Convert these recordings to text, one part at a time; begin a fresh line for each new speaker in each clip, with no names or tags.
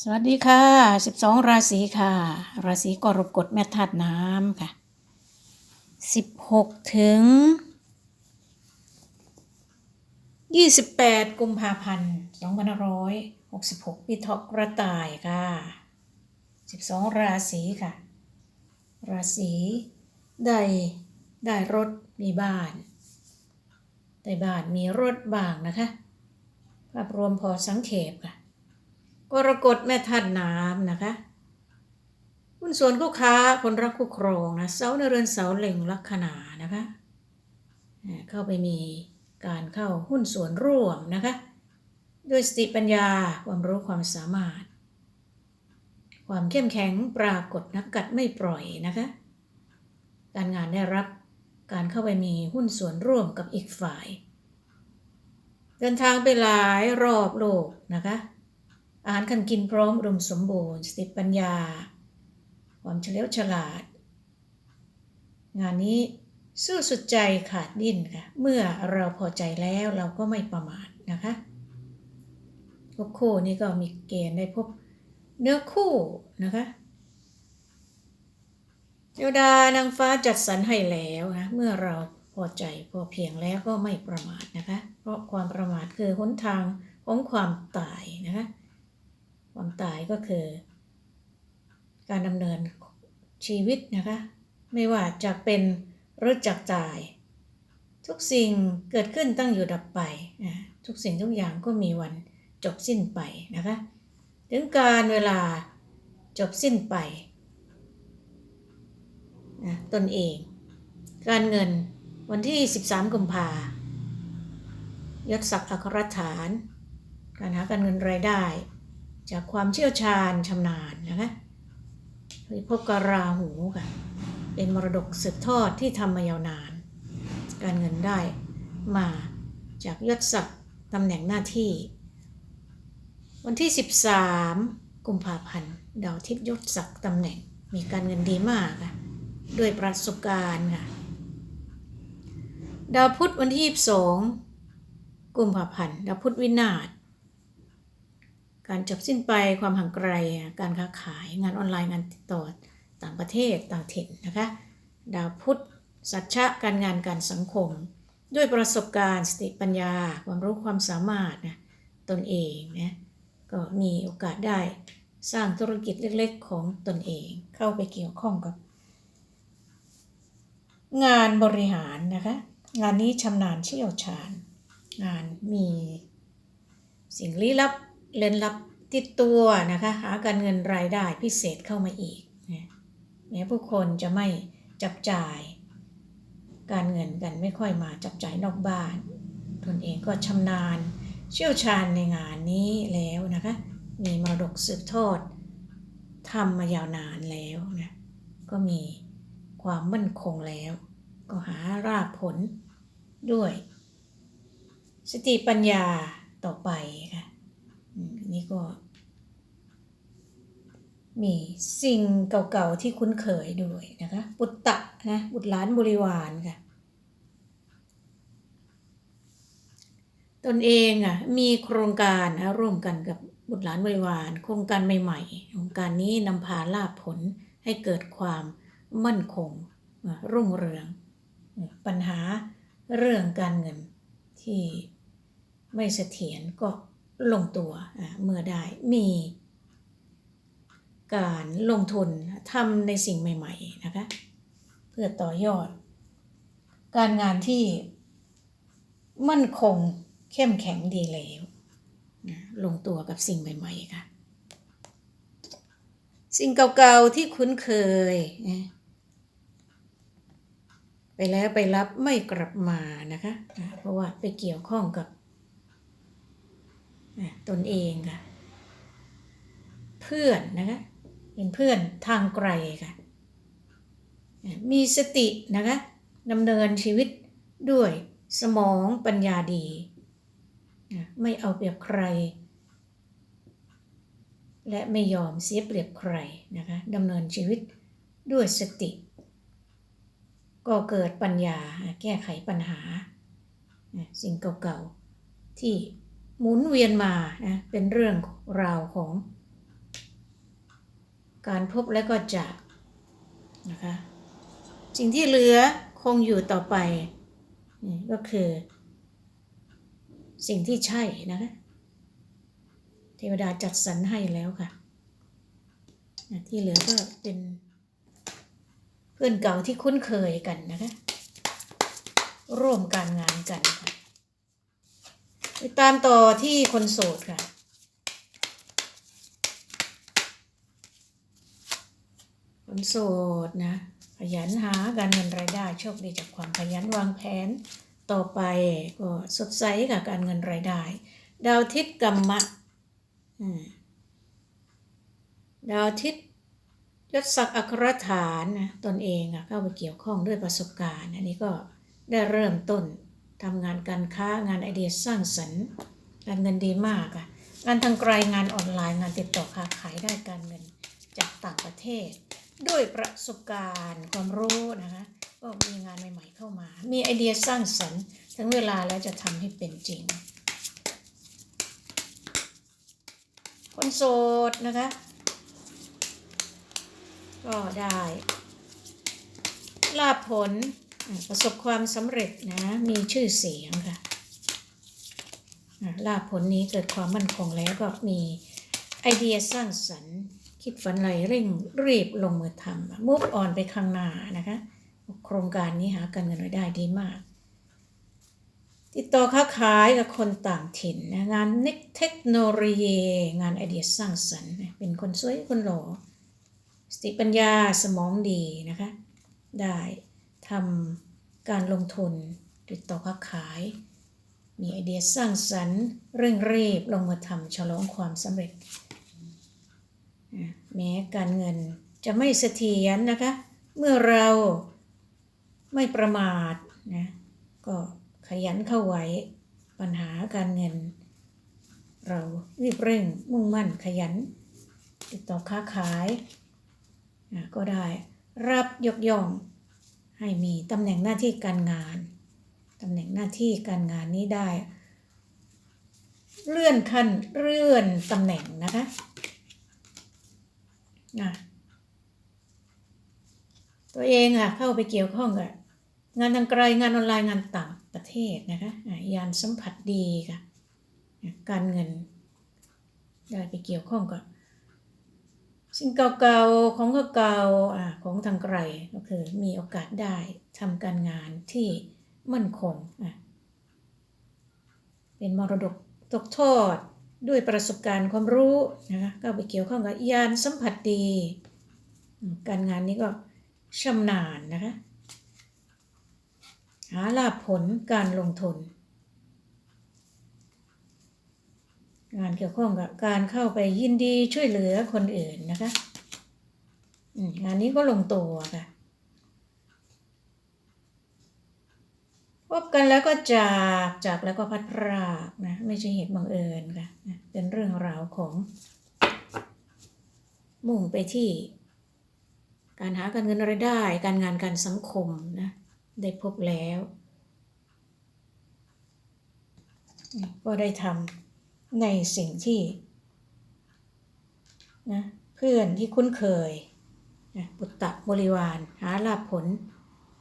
สวัสดีค่ะ 12 ราศีค่ะ ราศีกรกฎแม่ธาตุน้ำค่ะ 16 ถึง 28 กุมภาพันธ์2566ปีเถาะกระต่ายค่ะ 12 ราศีค่ะ ราศีได้ได้รถมีบ้านได้บ้านมีรถบ้างนะคะ ภาพรวมพอสังเขปค่ะ กรกฎแม่ธาตุน้ำนะคะหุ้นส่วนคู่ค้าคนรักคู่ครองนะเสาในเรือนเสาเล็งลัคนานะคะเข้าไปมีการเข้าหุ้นส่วนร่วมนะคะด้วยสติปัญญาความรู้ความสามารถ ความเข้มแข็งปรากฏนักกัดไม่ปล่อยนะคะ การงานได้รับการเข้าไปมีหุ้นส่วนร่วมกับอีกฝ่าย เดินทางไปหลายรอบโลกนะคะ อาหารการกินพร้อมอุมสมบูรณ์ สติปัญญา ความเฉลียวฉลาด งานนี้สู้สุดใจขาดดิ้นค่ะ เมื่อเราพอใจแล้วเราก็ไม่ประมาทนะคะพวกคู่นี้ก็มีเกณฑ์ได้พบเนื้อคู่นะคะเทวดานางฟ้าจัดสรรให้แล้วนะเมื่อเราพอใจพอเพียงแล้วก็ไม่ประมาทนะคะ เพราะความประมาทคือหนทางของความตายนะคะ ความตายก็คือ การดำเนินชีวิตนะคะ ไม่ว่าจะเป็นหรือจากตาย ทุกสิ่งเกิดขึ้นตั้งอยู่ดับไป ทุกสิ่งทุกอย่างก็มีวันจบสิ้นไปนะคะ ถึงการเวลาจบสิ้นไปนะตนเอง การเงินวันที่ 13 กุมภายศศักดิ์อัครฐาน การหาการเงินรายได้ จากความเชี่ยวชาญชำนาญนะคะพบกราหูค่ะ เป็นมรดกสืบทอดที่ทำมายาวนาน การเงินได้มาจากยศศักดิ์ตำแหน่งหน้าที่ วันที่ 13 กุมภาพันธ์ดาวทิพย์ยศศักดิ์ตำแหน่งมีการเงินดีมากค่ะด้วยประสบการณ์ค่ะ ดาวพุธวันที่ 22 กุมภาพันธ์ดาวพุธวินาศ การจบสิ้นไปความห่างไกลการค้าขายงานออนไลน์งานติดต่อต่างประเทศต่างถิ่นนะคะดาวพุธสัจฉะการงานการสังคม ด้วยประสบการณ์สติปัญญา ความรู้ความสามารถนะตนเองนะก็มีโอกาสได้สร้างธุรกิจเล็กๆ ของตนเองเข้าไปเกี่ยวข้องกับ งานบริหารนะคะงานนี้ชำนาญเชี่ยวชาญ งานมีสิ่งลี้ลับ เล่นลับติดตัวนะคะหาการเงินรายได้พิเศษเข้ามาอีกนะแม้ผู้คนจะไม่จับจ่าย การเงินกันไม่ค่อยมาจับจ่ายนอกบ้าน ตนเองก็ชำนาญเชี่ยวชาญในงานนี้แล้วนะคะ มีมรดกสืบทอดทำมายาวนานแล้วนะก็มีความมั่นคงแล้ว ก็หารากผลด้วย สติปัญญาต่อไปค่ะ นี่ก็ มีสิ่งเก่าๆที่คุ้นเคยด้วยนะคะบุตตะนะบุตรหลานบริวารค่ะ ตนเองอะมีโครงการนะร่วมกันกับบุตรหลานบริวารโครงการใหม่ๆโครงการนี้นำพาลาภผลให้เกิดความมั่นคงรุ่งเรือง ปัญหาเรื่องการเงินที่ไม่เสถียรก็ ลงตัวเมื่อได้มีการลงทุนทำในสิ่งใหม่ๆนะคะเพื่อต่อยอด การงานที่มั่นคงเข้มแข็งดีแล้วลงตัวกับสิ่งใหม่ๆค่ะ สิ่งเก่าๆที่คุ้นเคย ไปแล้วไปรับไม่กลับมานะคะ เพราะว่าไปเกี่ยวข้องกับ ตนเองค่ะ เพื่อนนะคะเป็นเพื่อนทางไกลค่ะมีสตินะคะดำเนินชีวิตด้วยสมองปัญญาดี ไม่เอาเปรียบใคร และไม่ยอมเสียเปรียบใครนะคะดำเนินชีวิตด้วยสติ ก็เกิดปัญญาแก้ไขปัญหา สิ่งเก่าๆที่ หมุนเวียนมานะเป็นเรื่องราวของ การพบและก็จากนะคะสิ่งที่เหลือคงอยู่ต่อไปก็คือ สิ่งที่ใช่นะคะเทวดาจัดสรรให้แล้วค่ะ ที่เหลือก็เป็นเพื่อนเก่าที่คุ้นเคยกันนะคะ ร่วมการงานกัน ตามต่อที่คนโสดค่ะ คนโสดนะ ขยันหาการเงินรายได้โชคดีจากความขยันวางแผน ต่อไปก็สดใสกับการเงินรายได้ ดาวทิศกรรมะดาวทิศยศศักดิ์อัครฐานนะตนเองอะเข้าไปเกี่ยวข้องด้วยประสบการณ์ อันนี้ก็ได้เริ่มต้น ทำงานการค้างานไอเดียสร้างสรรค์การเงินดีมากอะงานทางไกลงานออนไลน์งานติดต่อค้าขายได้การเงินจากต่างประเทศ ด้วยประสบการณ์ความรู้นะคะก็มีงานใหม่ ๆ เข้ามา มีไอเดียสร้างสรรค์ถึงเวลาแล้วจะทำให้เป็นจริง คนโสดนะคะ ก็ได้ ลาผล ประสบความสำเร็จนะ มีชื่อเสียงค่ะลาภผลนี้เกิดความมั่นคงแล้วก็มีไอเดียสร้างสรรค์ คิดฝันไรเร่งรีบลงมือทำมุฟอ่อนไปข้างหน้านะคะ โครงการนี้หาการเงินรายได้ดีมาก ติดต่อค้าขายกับคนต่างถิ่นนะงานเทคโนโลยี งานไอเดียสร้างสรรค์เป็นคนสวยคนหล่อสติปัญญาสมองดีนะคะ ได้ ทำการลงทุน ติดต่อค้าขาย มีไอเดียสร้างสรรค์ เร่งรีบลงมือทำฉลองความสำเร็จ แม้การเงินจะไม่เสถียรนะคะ เมื่อเราไม่ประมาทนะก็ขยันเข้าไว้ปัญหาการเงิน เรารีบเร่งมุ่งมั่นขยัน ติดต่อค้าขายนะก็ได้รับยกย่อง ให้มีตำแหน่งหน้าที่การงานตำแหน่งหน้าที่การงานนี้ได้ เลื่อนขั้นเลื่อนตำแหน่งนะคะอะตัวเองอะเข้าไปเกี่ยวข้องกับงานทางไกลงานออนไลน์งานต่างประเทศนะคะอะยานสัมผัสดีค่ะอะการเงินได้ไปเกี่ยวข้องกับ สิ่งเก่าๆของเก่าๆอะของทางไกลก็คือมีโอกาสได้ทำการงานที่มั่นคงอะเป็นมรดกตกทอดด้วยประสบการณ์ความรู้นะคะก็ไปเกี่ยวข้องกับยานสัมผัสดี การงานนี้ก็ชำนาญนะคะ หาลาภผลการลงทุน งานเกี่ยวข้องกับการเข้าไปยินดีช่วยเหลือคนอื่นนะคะงานนี้ก็ลงตัวค่ะ พบกันแล้วก็จากจากแล้วก็พัดพรากนะไม่ใช่เหตุบังเอิญค่ะนะเป็นเรื่องราวของ มุ่งไปที่ การหาการเงินรายได้ การงานการสังคมนะได้พบแล้ว ก็ได้ทำ ในสิ่งที่นะเพื่อนที่คุ้นเคยนะบุตตะบริวารหาลาภผล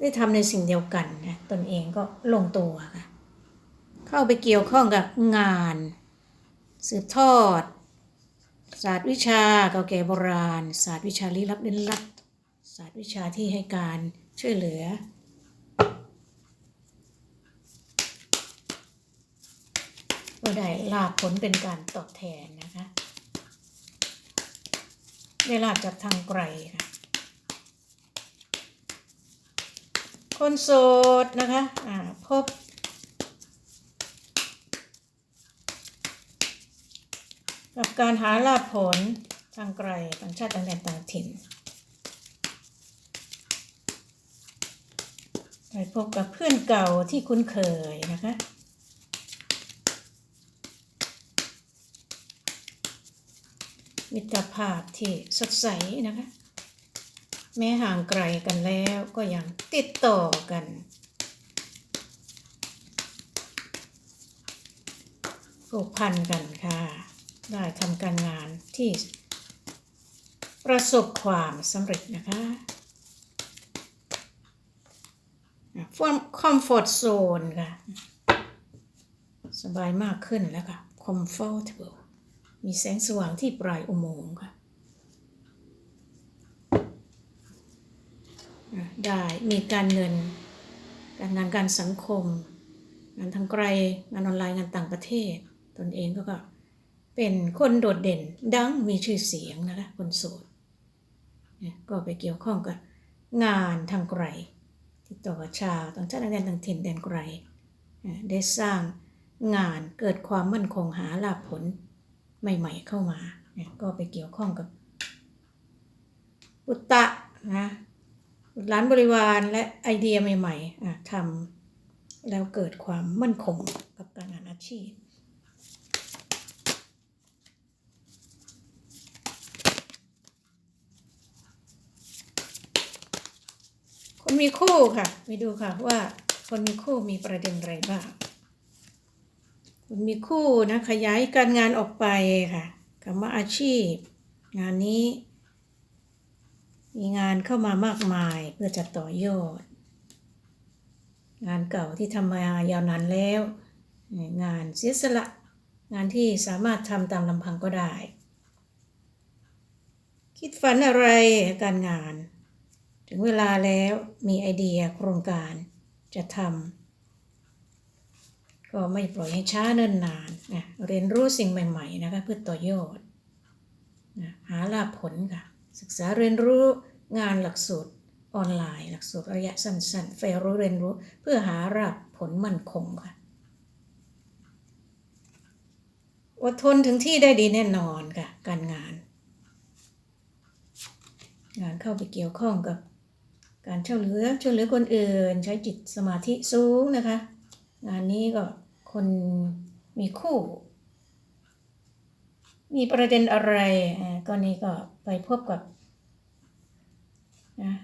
ได้ทำในสิ่งเดียวกันนะตนเองก็ลงตัวค่ะเข้าไปเกี่ยวข้องกับงาน สืบทอด ศาสตร์วิชาเก่าแก่โบราณ ศาสตร์วิชาลี้ลับเล่นลับศาสตร์วิชาที่ให้การช่วยเหลือ ก็ได้ลาบผลเป็นการตอบแทนนะคะได้ลาบจากทางไกลค่ะคนโสดนะคะอ่าพบกับการหาลาภผลทางไกลต่างชาติต่างแดนต่างถิ่นได้พบกับเพื่อนเก่าที่คุ้นเคยนะคะ มิตรภาพที่สดใสนะคะ แม้ห่างไกลกันแล้วก็ยังติดต่อกัน ผูกพันกันค่ะ ได้ทำการงานที่ประสบความสำเร็จนะคะฟอร์มคอมฟอร์ z โซนค่ะ สบายมากขึ้นแล้วค่ะ comfortable มี มีแสงสว่างที่ปลายอุโมงค์ค่ะได้มีการเงิน การงานการสังคม งานทางไกลงานออนไลน์งานต่างประเทศ ตนเองก็ก็เป็นคนโดดเด่นดังมีชื่อเสียงนะคะคนโสดก็ไปเกี่ยวข้องกับงานทางไกลติดต่อกับชาวต่างชาติแดนต่างถิ่นแดนไกลได้สร้างงานเกิดความมั่นคงหาลาภผล ใหม่ ๆ เข้ามาเนี่ยก็ไปเกี่ยวข้องกับปุตตะนะร้านบริวารและไอเดียใหม่ๆอะทำแล้วเกิดความมั่นคงกับการงานอาชีพคนมีคู่ค่ะ ไปดูค่ะว่าคนมีคู่มีประเด็นอะไรบ้าง มีคู่นะขยายการงานออกไปค่ะคำว่าอาชีพ งานนี้ มีงานเข้ามามากมายเพื่อจะต่อยอด งานเก่าที่ทำมายาวนานแล้ว งานเสียสละ งานที่สามารถทำตามลำพังก็ได้ คิดฝันอะไรการงาน ถึงเวลาแล้วมีไอเดียโครงการจะทำ ก็ไม่ปล่อยให้ช้าเนิ่นนานนะเรียนรู้สิ่งใหม่ๆนะคะเพื่อต่อยอดนะหาลาผลค่ะ ศึกษาเรียนรู้งานหลักสูตรออนไลน์ หลักสูตรระยะสั้นๆแฟรู้เรียนรู้เพื่อหารับผลมั่นคงค่ะอดทนถึงที่ได้ดีแน่นอนค่ะ การงาน งานเข้าไปเกี่ยวข้องกับ การช่วยเหลือช่วยเหลือคนอื่น ใช้จิตสมาธิสูงนะคะ งานนี้ก็ คนมีคู่ มีประเด็นอะไรอ่าก็นี่ก็ไปพบกับนะ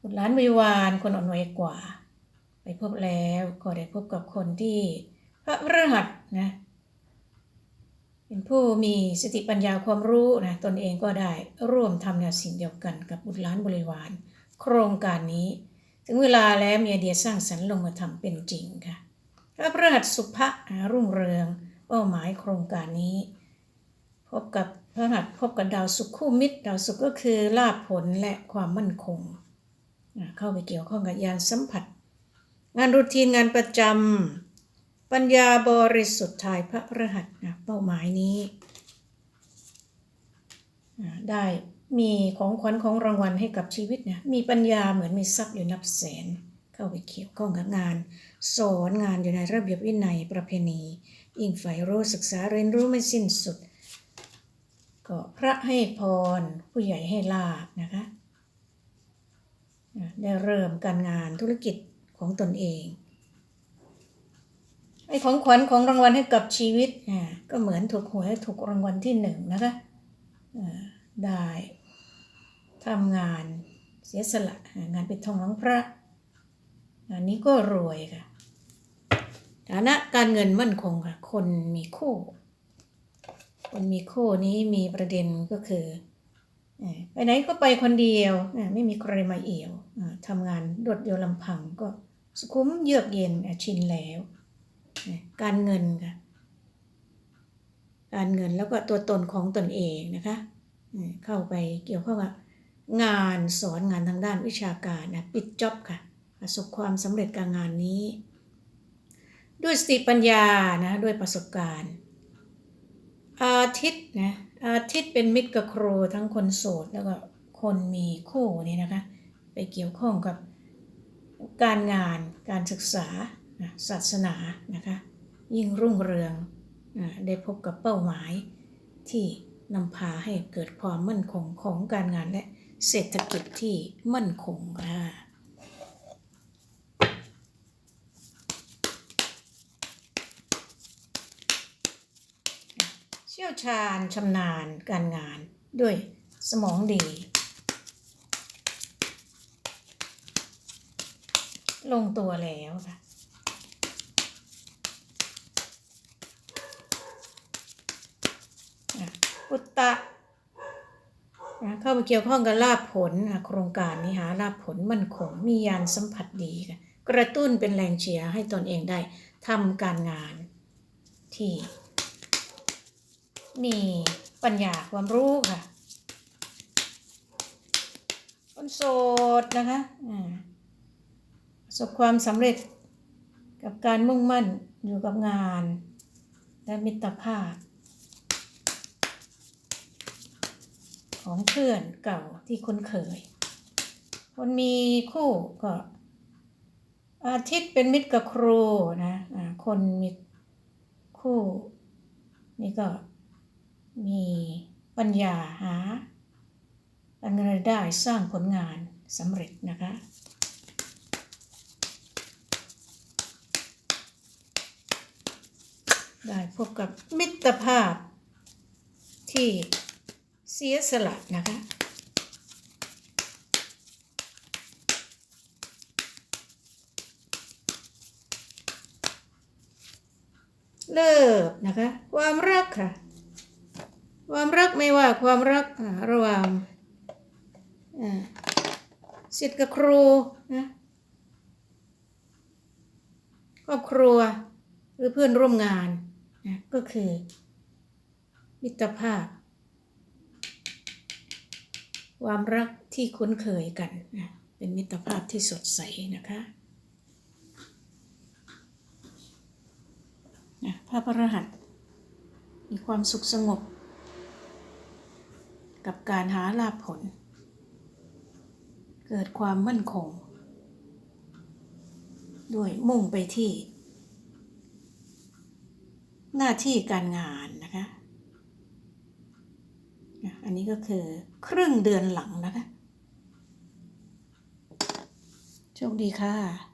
บุตรหลานบริวารคนอ่อนวัยกว่า ไปพบแล้วก็ได้พบกับคนที่พระรหัสนะเป็นผู้มีสติปัญญาความรู้นะตนเองก็ได้ร่วมทำแนวสิ่งเดียวกันกับบุตรหลานบริวาร โครงการนี้ ถึงเวลาแล้วมีไอเดียสร้างสรรค์ลงมาทำเป็นจริงค่ะ พระพระหัสสุภะรุ่งเรืองเป้าหมายโครงการนี้ พบกับพระหัสพบกับดาวสุขคู่มิตร ดาวสุขก็คือลาภผลและความมั่นคง เข้าไปเกี่ยวข้องกับยานสัมผัส งานรูทีนงานประจำปัญญาบริสุทธิ์ทายพระระหัสเป้าหมายนี้ ได้มีของขวัญของรางวัลให้กับชีวิตนะมีปัญญาเหมือนมีทรัพย์อยู่นับแสน เข้าไปเกี่ยวข้องกับงาน สอนงานอยู่ในระเบียบวินัยประเพณียิ่งใฝ่รู้ศึกษาเรียนรู้ไม่สิ้นสุด ก็พระให้พรผู้ใหญ่ให้ลาบนะคะได้เริ่มการงานธุรกิจของตนเองให้ของขวัญของรางวัลให้กับชีวิตอะก็เหมือนถูกหวยถูกรางวัลที่หนึ่งนะคะได้ทำงานเสียสละอะงานปิดทองหลังพระ งานนี้ก็รวยค่ะฐานะการเงินมั่นคงค่ะ คนมีคู่ คนมีคู่นี้มีประเด็นก็คือไปไหนก็ไปคนเดียว ไม่มีใครมาเอี่ยวทำงานโดดเดียวลำพังก็สุขุมเยือกเย็นชินแล้ว การเงินค่ะ การเงินแล้วก็ตัวตนของตนเองนะคะเอ่อเข้าไปเกี่ยวข้องกับงานสอนงานทางด้านวิชาการนะปิดจ็อบค่ะ ประสบความสำเร็จการงานนี้ ด้วยสติปัญญานะด้วยประสบการณ์ อาทิตย์นะอาทิตย์เป็นมิตรกับครูทั้งคนโสดแล้วก็คนมีคู่นี่นะคะไปเกี่ยวข้องกับการงานการศึกษาศาสนานะคะยิ่งรุ่งเรืองได้พบกับเป้าหมายที่นำพาให้เกิดความมั่นคงของการงานและเศรษฐกิจที่มั่นคงค่ะ เชาญชำนาญการงานด้วยสมองดี ลงตัวแล้วค่ะอุตตะเข้ามาเกี่ยวข้องกับลาบผลโครงการนี้หาลาบผลมั่นคงมียานสัมผัสดีค่ะกระตุ้นเป็นแรงเชียร์ให้ตนเองได้ทำการงานที่ มีปัญญาความรู้ค่ะ คนโสดนะคะอ่าประสบความสำเร็จกับการมุ่งมั่นอยู่กับงาน และมิตรภาพ ของเพื่อนเก่าที่คุ้นเคย คนมีคู่ก็อาทิตย์เป็นมิตรกับครูนะอ่าคนมีคู่ นี่ก็ มีปัญญาหาการเงินได้สร้างผลงานสำเร็จนะคะได้พบกับมิตรภาพที่เสียสละนะคะ เลิกนะคะ ความรักค่ะ ความรักไม่ว่าความรักระหว่างอ่าศิษย์กับครูนะครอบครัวหรือเพื่อนร่วมงานนะก็คือ มิตรภาพ ความรักที่คุ้นเคยกันนะเป็นมิตรภาพที่สดใสนะคะนะพระพระหัสมีความสุขสงบ กับการหาลาภผล เกิดความมั่นคง ด้วยมุ่งไปที่ หน้าที่การงานนะคะนะอันนี้ก็คือครึ่งเดือนหลังนะคะ โชคดีค่ะ